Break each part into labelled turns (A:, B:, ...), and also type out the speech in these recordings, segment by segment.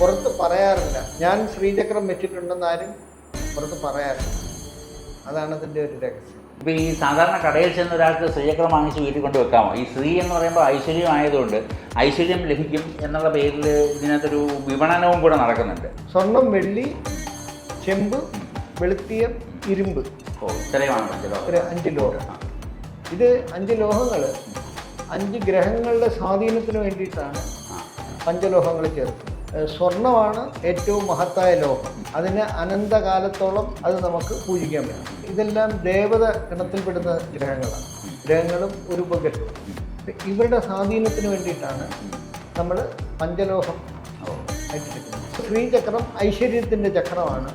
A: പുറത്ത് പറയാറില്ല. ഞാൻ ശ്രീചക്രം വെച്ചിട്ടുണ്ടെന്ന് ആരും പുറത്ത് പറയാറില്ല. അതാണ് അതിന്റെ ഒരു രഹസ്യം.
B: ഇപ്പോൾ ഈ സാധാരണ കടയിൽ ചെന്ന ഒരാൾക്ക് ശ്രീചക്രം വാങ്ങിച്ച് വീട്ടിൽ കൊണ്ട് വെക്കാമോ? ഈ ശ്രീ എന്ന് പറയുമ്പോൾ ഐശ്വര്യം ആയതുകൊണ്ട് ഐശ്വര്യം ലഭിക്കും എന്നുള്ള പേരിൽ ഇതിനകത്തൊരു വിപണനവും കൂടെ നടക്കുന്നുണ്ട്.
A: സ്വർണം വെള്ളി ചെമ്പ് വെളുത്തിയ ഇരുമ്പ്.
B: ഓ ഇത്രയുമാണ്
A: അഞ്ച് ലോഹം. ഇത് അഞ്ച് ലോഹങ്ങൾ അഞ്ച് ഗ്രഹങ്ങളുടെ സ്വാധീനത്തിന് വേണ്ടിയിട്ടാണ് പഞ്ചലോഹങ്ങൾ ചേർക്കുന്നത്. സ്വർണമാണ് ഏറ്റവും മഹത്തായ ലോഹം അതിന് അനന്തകാലത്തോളം അത് നമുക്ക് പൂജിക്കാൻ പറ്റും. ഇതെല്ലാം ദേവത ഗണത്തിൽപ്പെടുന്ന ഗ്രഹങ്ങളാണ്. ഗ്രഹങ്ങളും ഒരു ഉപഗ്രഹവും. ഇവരുടെ സ്വാധീനത്തിന് വേണ്ടിയിട്ടാണ് നമ്മൾ പഞ്ചലോഹം ആയിട്ടെടുക്കുന്നത് ശ്രീചക്രം ഐശ്വര്യത്തിന്റെ ചക്രമാണ്.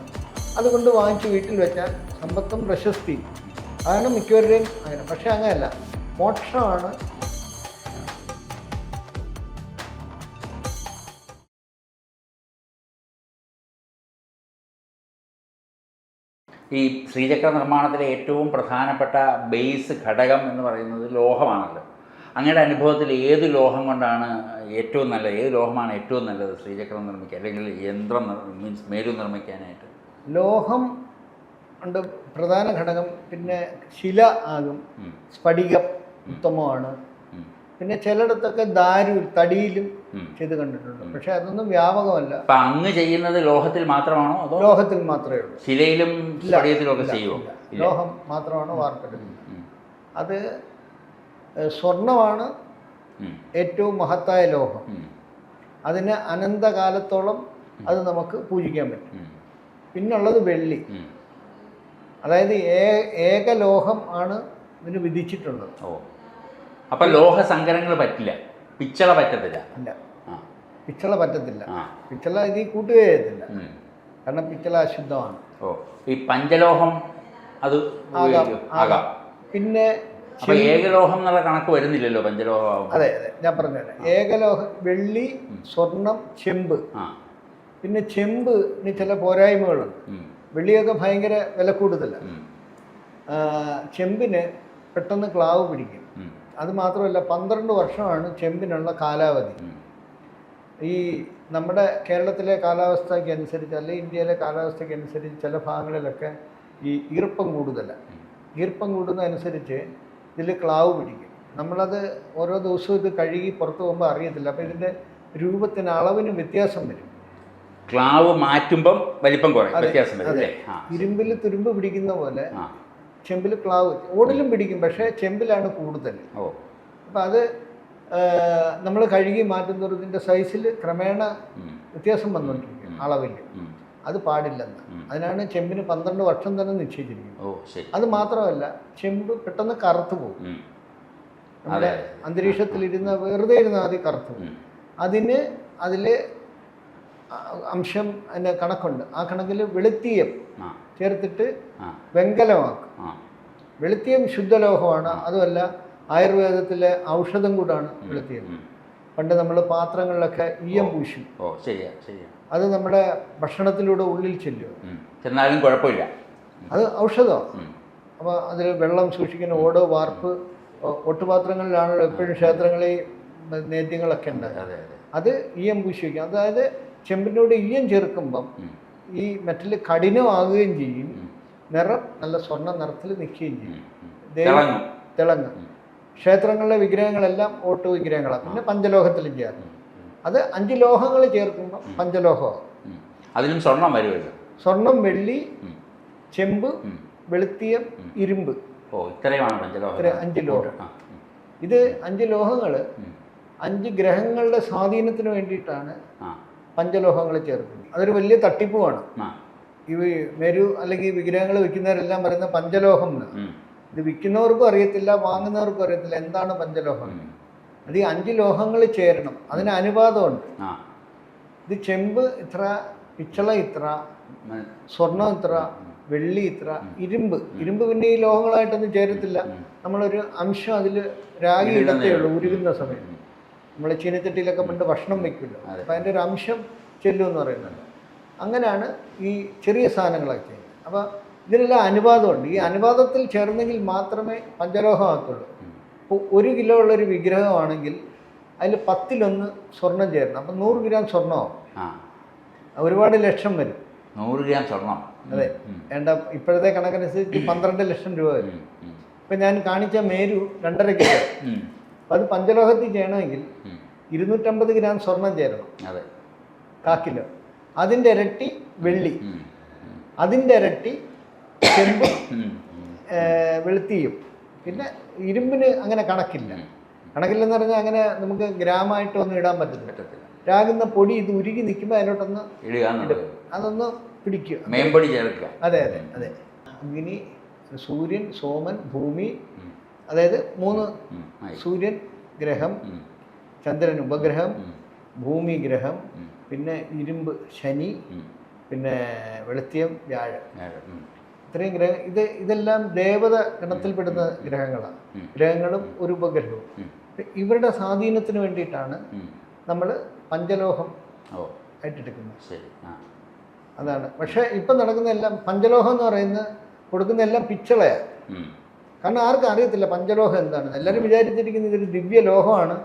A: അതുകൊണ്ട് വാങ്ങിച്ച് വീട്ടിൽ വെച്ചാൽ സമ്പത്തും പ്രശസ്തിയും. അതാണ് മിക്കവരുടെയും അങ്ങനെ പക്ഷേ അങ്ങനെയല്ല. മോക്ഷമാണ്
B: ഈ ശ്രീചക്ര നിർമ്മാണത്തിലെ ഏറ്റവും പ്രധാനപ്പെട്ട ബേസ് ഘടകം എന്ന് പറയുന്നത് ലോഹമാണല്ലോ. അങ്ങയുടെ അനുഭവത്തിൽ ഏത് ലോഹം കൊണ്ടാണ് ഏറ്റവും നല്ലത്? ഏത് ലോഹമാണ് ഏറ്റവും നല്ലത് ശ്രീചക്രം നിർമ്മിക്കാൻ? അല്ലെങ്കിൽ യന്ത്രം മീൻസ് മേരു നിർമ്മിക്കാനായിട്ട്?
A: ലോഹം ഉണ്ട് പ്രധാന ഘടകം. പിന്നെ ശില ആകും. സ്ഫടികം ഉത്തമമാണ്. പിന്നെ ചിലയിടത്തൊക്കെ ദാരു തടിയിലും. ചെയ്ത് കണ്ടിട്ടുണ്ട്. പക്ഷെ അതൊന്നും വ്യാപകമല്ല.
B: അപ്പൊ അങ്ങ് ചെയ്യുന്നത് ലോഹത്തിൽ മാത്രമാണോ അതോ
A: ലോഹത്തിൽ മാത്രമേ ഉള്ളൂ.
B: ശിലയിലും ചെയ്യുമോ
A: ലോഹം മാത്രമാണ് വാർത്തെടുക്കുന്നത് അത് സ്വർണമാണ് ഏറ്റവും മഹത്തായ ലോഹം. അതിന് അനന്തകാലത്തോളം അത് നമുക്ക് പൂജിക്കാൻ പറ്റും. പിന്നുള്ളത് വെള്ളി. അതായത് ഏകലോഹം ആണ് ഇതിന് വിധിച്ചിട്ടുള്ളത്.
B: ഓ. അപ്പൊ ലോഹ സങ്കരങ്ങൾ പറ്റില്ല. പിച്ചള പറ്റത്തില്ല.
A: ഇല്ല. പിച്ചള പറ്റത്തില്ല.
B: ആ.
A: പിച്ചള ഇത് കൂട്ടുകയത്തില്ല
B: ഉം.
A: കാരണം പിച്ചള അശുദ്ധമാണ്.
B: ഓ. ഈ പഞ്ചലോഹം അത്
A: ആകാം.
B: ഉപയോഗിക്കും.
A: ആകാം.
B: ആകാം.
A: പിന്നെ
B: അപ്പൊ ഏകലോഹം എന്നുള്ള കണക്ക് വരുന്നില്ലല്ലോ പഞ്ചലോഹം
A: അതെ അതെ. ഞാൻ പറഞ്ഞുതരാം. ഏകലോഹ വെള്ളി സ്വർണം ചെമ്പ്.
B: ആ.
A: പിന്നെ ചെമ്പിന് ചില പോരായ്മകളുണ്ട്.
B: ഉം,
A: വെള്ളിയൊക്കെ ഭയങ്കര വില കൂടുതലാണ്
B: ഉം,
A: ആ, ചെമ്പിന് പെട്ടെന്ന് ക്ലാവ് പിടിക്കും.
B: ഉം,
A: അത് മാത്രമല്ല പന്ത്രണ്ട് വർഷമാണ് ചെമ്പിനുള്ള കാലാവധി. ഈ നമ്മുടെ കേരളത്തിലെ കാലാവസ്ഥയ്ക്ക് അനുസരിച്ച് അല്ലെങ്കിൽ ഇന്ത്യയിലെ കാലാവസ്ഥയ്ക്ക് അനുസരിച്ച് ചില ഭാഗങ്ങളിലൊക്കെ ഈ ഈർപ്പം കൂടുതലാണ് ഈർപ്പം കൂടുന്നതനുസരിച്ച് ഇതിൽ ക്ലാവ് പിടിക്കും. നമ്മളത് ഓരോ ദിവസവും ഇത് കഴുകി പുറത്ത് പോകുമ്പോൾ അറിയത്തില്ല. അപ്പോൾ ഇതിന്റെ രൂപത്തിന് അളവിന് വ്യത്യാസം വരും.
B: ക്ലാവ് മാറ്റുമ്പം വലിപ്പം കുറയും വ്യത്യാസം വരും
A: ഇരുമ്പിൽ തുരുമ്പ് പിടിക്കുന്ന പോലെ ചെമ്പിൽ പ്ലാവ് ഓടിലും പിടിക്കും പക്ഷേ ചെമ്പിലാണ് കൂടുതൽ.
B: ഓ.
A: അപ്പം അത് നമ്മൾ കഴുകി മാറ്റുന്നതിന്റെ സൈസിൽ ക്രമേണ വ്യത്യാസം വന്നുകൊണ്ടിരിക്കും അളവിൽ. അത് പാടില്ലെന്ന്. അതിനാണ് ചെമ്പിന് പന്ത്രണ്ട് വർഷം തന്നെ നിശ്ചയിച്ചിരിക്കുന്നത്.
B: ഓ ശരി.
A: അത് മാത്രമല്ല ചെമ്പ് പെട്ടെന്ന് കറുത്തു പോകും. നമ്മുടെ. അന്തരീക്ഷത്തിലിരുന്ന വെറുതെ ഇരുന്ന ആദ്യം കറുത്തു പോകും. അതിന് അതിൽ അംശം അതിന്റെ കണക്കുണ്ട് ആ കണക്കിൽ വെളുത്തീയം ചേർത്തിട്ട് വെങ്കലമാക്കും വെളുത്തിയം ശുദ്ധലോഹമാണ് അതുമല്ല ആയുർവേദത്തിലെ ഔഷധം കൂടാണ് വെളുത്തീയം. പണ്ട് നമ്മൾ പാത്രങ്ങളിലൊക്കെ ഈയം പൂശും
B: ഓ ശരിയാ ശരിയാ
A: അത് നമ്മുടെ ഭക്ഷണത്തിലൂടെ ഉള്ളിൽ ചെല്ലും.
B: ചെന്നാലും കുഴപ്പമില്ല
A: അത്
B: ഔഷധം.
A: അപ്പോൾ അതിൽ വെള്ളം സൂക്ഷിക്കുന്ന ഓടോ വാർപ്പ് ഒട്ടുപാത്രങ്ങളിലാണല്ലോ എപ്പോഴും ക്ഷേത്രങ്ങളിൽ നേദ്യങ്ങളൊക്കെ ഉണ്ട്
B: അതെ
A: ഈയം പൂശി വയ്ക്കും അതായത് ചെമ്പിനോട് ഈയം ചേർക്കുമ്പം ഈ മെറ്റൽ കഠിനമാകുകയും ചെയ്യും. നിറം നല്ല സ്വർണ നിറത്തിൽ നിൽക്കുകയും ചെയ്യും. ദേവി-
B: തിളങ്ങും.
A: ക്ഷേത്രങ്ങളിലെ വിഗ്രഹങ്ങളെല്ലാം ഓട്ട് വിഗ്രഹങ്ങളാണ് പിന്നെ
B: ഉം, ഉം,
A: അത് അഞ്ച് ലോഹങ്ങൾ ചേർക്കുമ്പോൾ പഞ്ചലോഹമാകും.
B: അതിലും സ്വർണം വരുമല്ലോ.
A: സ്വർണം വെള്ളി ചെമ്പ് വെളുത്തിയ ഇരുമ്പ്.
B: ഓ ഇത്രയുമാണ് പഞ്ചലോഹം
A: അഞ്ച് ലോഹം. ഇത് അഞ്ച് ലോഹങ്ങൾ അഞ്ച് ഗ്രഹങ്ങളുടെ സ്വാധീനത്തിന് വേണ്ടിയിട്ടാണ് പഞ്ചലോഹങ്ങൾ ചേർക്കുന്നു. അതൊരു വലിയ തട്ടിപ്പുമാണ്. ഈ മെരു അല്ലെങ്കിൽ വിഗ്രഹങ്ങൾ വിൽക്കുന്നവരെല്ലാം പറയുന്ന പഞ്ചലോഹം എന്ന് ഇത് വിൽക്കുന്നവർക്കും അറിയത്തില്ല വാങ്ങുന്നവർക്കും അറിയത്തില്ല എന്താണ് പഞ്ചലോഹം. അത് ഈ അഞ്ച് ലോഹങ്ങൾ ചേരണം. അതിന് അനുപാതമുണ്ട്
B: ആ.
A: ഇത് ചെമ്പ് ഇത്ര പിച്ചള ഇത്ര സ്വർണം ഇത്ര വെള്ളി ഇത്ര ഇരുമ്പ്. ഇരുമ്പ് പിന്നെ ഈ ലോഹങ്ങളായിട്ടൊന്നും ചേരത്തില്ല. നമ്മളൊരു അംശം അതിൽ രാഗി ഇടത്തേ ഉള്ളൂ ഉരുകുന്ന സമയത്ത്. നമ്മൾ ചീനച്ചട്ടിയിലൊക്കെ പണ്ട് ഭക്ഷണം വെക്കുമല്ലോ. അപ്പം അതിന്റെ ഒരു അംശം ചെല്ലും എന്ന് പറയുന്നുണ്ട്. അങ്ങനെയാണ് ഈ ചെറിയ സാധനങ്ങളൊക്കെ. ചെയ്യുന്നത് അപ്പോൾ ഇതിനെല്ലാം അനുവാദമുണ്ട്. ഈ അനുവാദത്തിൽ ചേർന്നെങ്കിൽ മാത്രമേ പഞ്ചലോഹമാക്കുള്ളൂ. ഇപ്പോൾ ഒരു കിലോ ഉള്ളൊരു വിഗ്രഹമാണെങ്കിൽ അതിൽ പത്തിലൊന്ന് സ്വർണം ചേരണം. അപ്പം നൂറ് ഗ്രാം
B: സ്വർണമാവും
A: ഒരുപാട് ലക്ഷം വരും.
B: നൂറ് ഗ്രാം സ്വർണം.
A: അതെ. വേണ്ട ഇപ്പോഴത്തെ കണക്കനുസരിച്ച് പന്ത്രണ്ട് ലക്ഷം രൂപ വരും. ഇപ്പം ഞാൻ കാണിച്ച മേരു രണ്ടര കിലോ. അത് പഞ്ചലോഹത്തിൽ ചെയ്യണമെങ്കിൽ. ഇരുന്നൂറ്റമ്പത് ഗ്രാം സ്വർണം ചേരണം.
B: അതെ.
A: കാക്കിലോ. കിലോ അതിന്റെ ഇരട്ടി വെള്ളി. അതിന്റെ ഇരട്ടി ചെമ്പ്. വെളുത്തിയും. പിന്നെ ഇരുമ്പിന് അങ്ങനെ കണക്കില്ല. കണക്കില്ലെന്ന് പറഞ്ഞാൽ അങ്ങനെ നമുക്ക് ഗ്രാമമായിട്ടൊന്നും ഇടാൻ പറ്റത്തില്ല. രാകുന്ന പൊടി ഇത് ഉരുകി നിൽക്കുമ്പോൾ അതിലോട്ടൊന്ന്
B: എന്നുള്ളത്.
A: അതൊന്ന് പിടിക്കുക.
B: മേമ്പടി ചേർക്കുക.
A: അതെ അതെ അതെ. അഗ്നി സൂര്യൻ സോമൻ ഭൂമി അതായത് മൂന്ന് സൂര്യൻ ഗ്രഹം ചന്ദ്രൻ ഉപഗ്രഹം ഭൂമി ഗ്രഹം പിന്നെ ഇരുമ്പ് ശനി പിന്നെ വെളുത്തിയം വ്യാഴം. ഇത്രയും ഗ്രഹം ഇത് ഇതെല്ലാം ദേവത ഗണത്തിൽപ്പെടുന്ന ഗ്രഹങ്ങളാണ്. ഗ്രഹങ്ങളും ഒരു ഉപഗ്രഹവും. ഇവരുടെ സ്വാധീനത്തിന് വേണ്ടിയിട്ടാണ് നമ്മൾ പഞ്ചലോഹം ആയിട്ടെടുക്കുന്നത്. അതാണ്. പക്ഷേ ഇപ്പം നടക്കുന്ന എല്ലാം പഞ്ചലോഹം എന്ന് പറയുന്നത് കൊടുക്കുന്ന എല്ലാം പിച്ചളയാണ് കാരണം ആർക്കും അറിയത്തില്ല പഞ്ചലോഹം എന്താണ്. എല്ലാവരും വിചാരിച്ചിരിക്കുന്നത് ഇതൊരു ദിവ്യ ലോഹമാണ്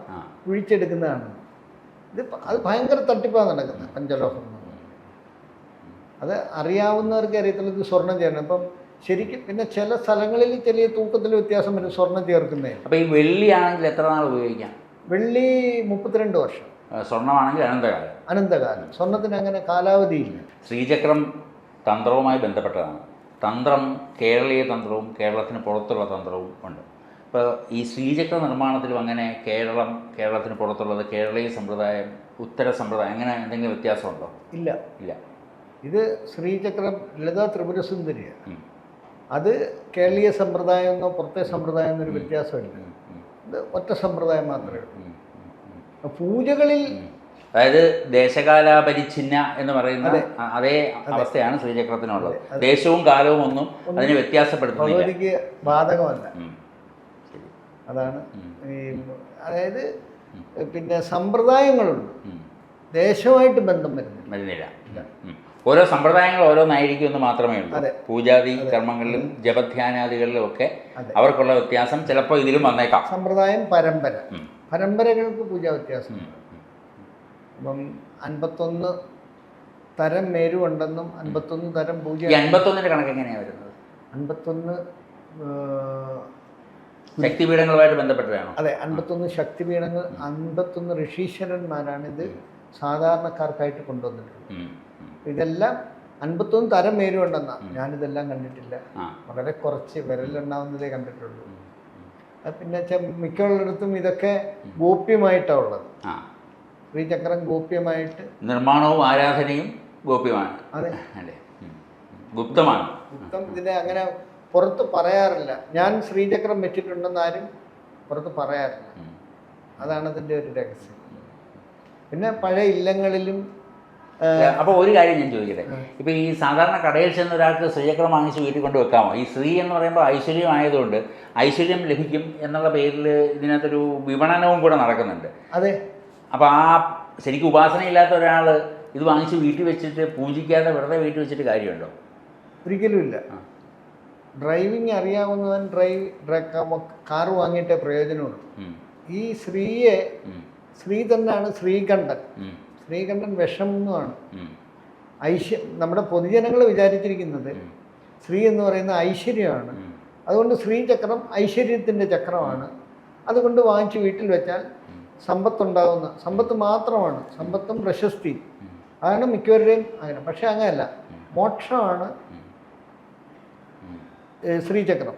A: കുഴിച്ചെടുക്കുന്നതാണ്. ഇത് അത് ഭയങ്കര തട്ടിപ്പാണ് നടക്കുന്നത് പഞ്ചലോഹം. അത് അറിയാവുന്നവർക്ക് അറിയത്തില്ല ഇത് സ്വർണം ചെയ്യണം ഇപ്പം ശരിക്കും പിന്നെ ചില സ്ഥലങ്ങളിൽ ചെറിയ തൂക്കത്തിൽ വ്യത്യാസം വരും സ്വർണം ചേർക്കുന്നേ.
B: അപ്പോൾ ഈ വെള്ളിയാണെങ്കിൽ എത്ര നാൾ ഉപയോഗിക്കാം?
A: വെള്ളി മുപ്പത്തിരണ്ട് വർഷം.
B: സ്വർണമാണെങ്കിൽ അനന്തകാലം.
A: അനന്തകാലം. സ്വർണത്തിന് അങ്ങനെ കാലാവധിയില്ല.
B: ശ്രീചക്രം തന്ത്രവുമായി ബന്ധപ്പെട്ടതാണ്. തന്ത്രം കേരളീയ തന്ത്രവും കേരളത്തിന് പുറത്തുള്ള തന്ത്രവും ഉണ്ട്. ഇപ്പോൾ ഈ ശ്രീചക്ര നിർമ്മാണത്തിലും അങ്ങനെ കേരളം കേരളത്തിന് പുറത്തുള്ളത് കേരളീയ സമ്പ്രദായം ഉത്തര സമ്പ്രദായം അങ്ങനെ എന്തെങ്കിലും വ്യത്യാസമുണ്ടോ?
A: ഇല്ല.
B: ഇല്ല.
A: ഇത് ശ്രീചക്രം ലളിതാ ത്രിപുരസുന്ദരിയാണ്. അത് കേരളീയ സമ്പ്രദായം എന്നോ പുറത്തെ സമ്പ്രദായം എന്നൊരു വ്യത്യാസമില്ല. ഇത് ഒറ്റ സമ്പ്രദായം മാത്രമേ ഉള്ളൂ. പൂജകളിൽ.
B: അതായത് ദേശകാലാപരിച്ഛിന്ന എന്ന് പറയുന്ന
A: അതേ.
B: അവസ്ഥയാണ് ശ്രീചക്രത്തിനുള്ളത്. ദേശവും കാലവും ഒന്നും അതിനെ വ്യത്യാസപ്പെടുത്തുന്നില്ല.
A: ബാധകമല്ല. അതാണ് ഈ അതായത് പിന്നെ സമ്പ്രദായങ്ങളുണ്ട്. ദേശമായിട്ട് ബന്ധം വരുന്നില്ല.
B: വരുന്നില്ല. ഓരോ സമ്പ്രദായങ്ങൾ ഓരോന്നായിരിക്കും എന്ന് മാത്രമേ ഉള്ളൂ. പൂജാതി കർമ്മങ്ങളിലും ജപധ്യാനാദികളിലും ഒക്കെ അവർക്കുള്ള വ്യത്യാസം ചിലപ്പോൾ ഇതിലും വന്നേക്കാം.
A: സമ്പ്രദായം പരമ്പര. പരമ്പരകൾക്ക് പൂജാ വ്യത്യാസം
B: ഉം.
A: അപ്പം അൻപത്തൊന്ന് തരം മേരുണ്ടെന്നും അൻപത്തൊന്ന് തരം പൂജ
B: അൻപത്തൊന്നിന്റെ കണക്ക് എങ്ങനെയാണ് വരുന്നത്?
A: അൻപത്തൊന്ന്
B: ശക്തിപീഠങ്ങളുമായിട്ട് ബന്ധപ്പെട്ടതാണോ?
A: അതെ അൻപത്തൊന്ന് ശക്തിപീഠങ്ങൾ അൻപത്തൊന്ന് ഋഷീശ്വരന്മാരാണ് ഇത് സാധാരണക്കാർക്കായിട്ട് കൊണ്ടുവന്നിട്ടുള്ളത്. ഇതെല്ലാം അൻപത്തൊന്ന് തരം മേരുണ്ടെന്നാണ് ഞാനിതെല്ലാം കണ്ടിട്ടില്ല. വളരെ കുറച്ച് വിരലുണ്ടാവുന്നതേ കണ്ടിട്ടുള്ളൂ. പിന്നെ മിക്കുള്ളിടത്തും ഇതൊക്കെ ഗോപ്യമായിട്ടാണ് ഉള്ളത്. ശ്രീചക്രം ഗോപ്യമായിട്ട്
B: നിർമ്മാണവും ആരാധനയും ഗോപ്യമാണ്.
A: അതെ.
B: അല്ലേ. ഗുപ്തമാണ്.
A: ഗുപ്തം ഇതിനെ അങ്ങനെ പുറത്ത് പറയാറില്ല. ഞാൻ ശ്രീചക്രം വെച്ചിട്ടുണ്ടെന്ന് ആരും പുറത്ത് പറയാറില്ല. അതാണ് അതിന്റെ ഒരു രഹസ്യം. പിന്നെ പഴയ ഇല്ലങ്ങളിലും
B: അപ്പോൾ ഒരു കാര്യം ഞാൻ ചോദിക്കട്ടെ? ഇപ്പോൾ ഈ സാധാരണ കടയിൽ ചെന്ന് ഒരാൾക്ക് ശ്രീചക്രം വാങ്ങിച്ച് വീട്ടിൽ കൊണ്ട് വെക്കാമോ? ഈ സ്ത്രീ എന്ന് പറയുമ്പോൾ ഐശ്വര്യം ആയതുകൊണ്ട് ഐശ്വര്യം ലഭിക്കും എന്നുള്ള പേരിൽ ഇതിനകത്തൊരു വിപണനവും കൂടെ നടക്കുന്നുണ്ട്.
A: അതെ.
B: അപ്പോൾ ആ ശരിക്കും ഉപാസനയില്ലാത്ത ഒരാൾ ഇത് വാങ്ങിച്ച് വീട്ടിൽ വെച്ചിട്ട് പൂജിക്കാതെ വെറുതെ വീട്ടിൽ വെച്ചിട്ട് കാര്യമുണ്ടോ?
A: ഒരിക്കലുമില്ല
B: ഇല്ല.
A: ഡ്രൈവിംഗ് അറിയാവുന്നവൻ ഡ്രൈവ് കാർ വാങ്ങിയിട്ടേ പ്രയോജനമുള്ളൂ. ഈ സ്ത്രീയെ. സ്ത്രീ തന്നെയാണ് ശ്രീകണ്ഠൻ. ശ്രീകണ്ഠൻ വിഷമെന്നുമാണ്. ഐശ്വ നമ്മുടെ പൊതുജനങ്ങൾ വിചാരിച്ചിരിക്കുന്നത്. സ്ത്രീ എന്ന് പറയുന്ന ഐശ്വര്യമാണ്.
B: അതുകൊണ്ട്
A: അതുകൊണ്ട് ശ്രീചക്രം ഐശ്വര്യത്തിന്റെ ചക്രമാണ്. അതുകൊണ്ട് വാങ്ങിച്ച് വീട്ടിൽ വെച്ചാൽ സമ്പത്തുണ്ടാകുന്ന സമ്പത്ത് മാത്രമാണ്. സമ്പത്തും പ്രശസ്തിയും.
B: ഉം.
A: അതാണ് മിക്കവരുടെയും അങ്ങനെ പക്ഷെ അങ്ങനെയല്ല. മോക്ഷമാണ് ശ്രീചക്രം.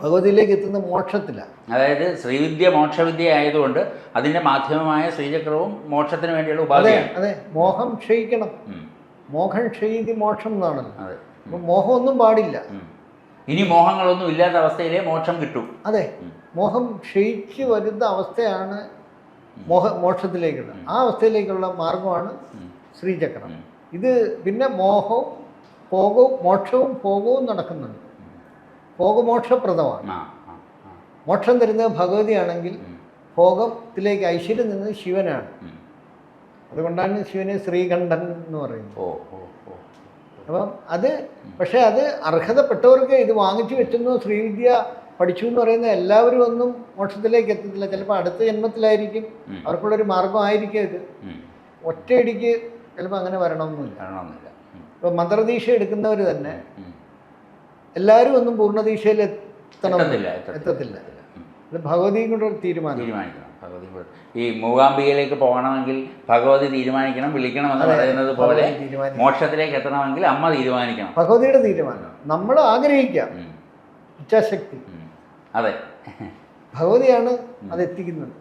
A: ഭഗവതിയിലേക്ക് എത്തുന്ന മോക്ഷത്തില.
B: അതായത് ശ്രീവിദ്യ മോക്ഷവിദ്യ ആയതുകൊണ്ട് അതിന്റെ മാധ്യമമായ ശ്രീചക്രവും മോക്ഷത്തിന് വേണ്ടിയുള്ള ഉപാധിയാണ്.
A: അതെ മോഹം ക്ഷയിക്കണം. മോഹം ക്ഷയിതി മോക്ഷം എന്നാണല്ലോ.
B: അതെ.
A: അപ്പം മോഹമൊന്നും പാടില്ല.
B: ഇനി മോഹങ്ങളൊന്നും ഇല്ലാത്ത അവസ്ഥയിലേ മോക്ഷം കിട്ടും.
A: അതെ. മോഹം ക്ഷയിച്ചു വരുന്ന അവസ്ഥയാണ് മോഹ മോക്ഷത്തിലേക്കുള്ള. ആ അവസ്ഥയിലേക്കുള്ള മാർഗമാണ്. ശ്രീചക്രം. ഇത് പിന്നെ മോഹവും ഭോഗവും മോക്ഷവും ഭോഗവും നടക്കുന്നുണ്ട്. ഭോഗമോക്ഷപ്രദമാണ് മോക്ഷം തരുന്നത് ഭഗവതിയാണെങ്കിൽ. ഭോഗത്തിലേക്ക് ഐശ്വര്യം നിന്നത് ശിവനാണ്. അതുകൊണ്ടാണ് ശിവനെ ശ്രീകണ്ഠൻ എന്ന് പറയുന്നത്. അപ്പം അത് പക്ഷേ അത് അർഹതപ്പെട്ടവർക്ക് ഇത് വാങ്ങിച്ചു വെച്ചെന്നോ ശ്രീവിദ്യ പഠിച്ചു എന്ന് പറയുന്ന എല്ലാവരും ഒന്നും മോക്ഷത്തിലേക്ക് എത്തത്തില്ല. ചിലപ്പോൾ അടുത്ത ജന്മത്തിലായിരിക്കും.
B: ഉം.
A: അവർക്കുള്ളൊരു മാർഗമായിരിക്കും ഇത്. ഒറ്റയടിക്ക് ചിലപ്പോൾ അങ്ങനെ വരണമെന്നില്ല.
B: വരണമെന്നില്ല.
A: ഇപ്പോൾ മന്ത്രദീക്ഷ എടുക്കുന്നവർ തന്നെ എല്ലാവരും ഒന്നും പൂർണദീക്ഷയിൽ എത്തണമെന്നില്ല
B: എത്തത്തില്ല അത്.
A: ഇത് ഭഗവതിയും കൂടെ ഒരു തീരുമാനം.
B: തീരുമാനിക്കണം. ഭഗവതി ഈ മൂകാംബികയിലേക്ക് പോകണമെങ്കിൽ ഭഗവതി തീരുമാനിക്കണം വിളിക്കണം
A: എന്ന്
B: പറയുന്നത് പോലെ മോക്ഷത്തിലേക്ക് എത്തണമെങ്കിൽ അമ്മ തീരുമാനിക്കണം.
A: ഭഗവതിയുടെ തീരുമാനം. നമ്മൾ ആഗ്രഹിക്കാം. ഇച്ഛാശക്തി.
B: അതെ.
A: ഭഗവതിയാണ് അത് എത്തിക്കുന്നത്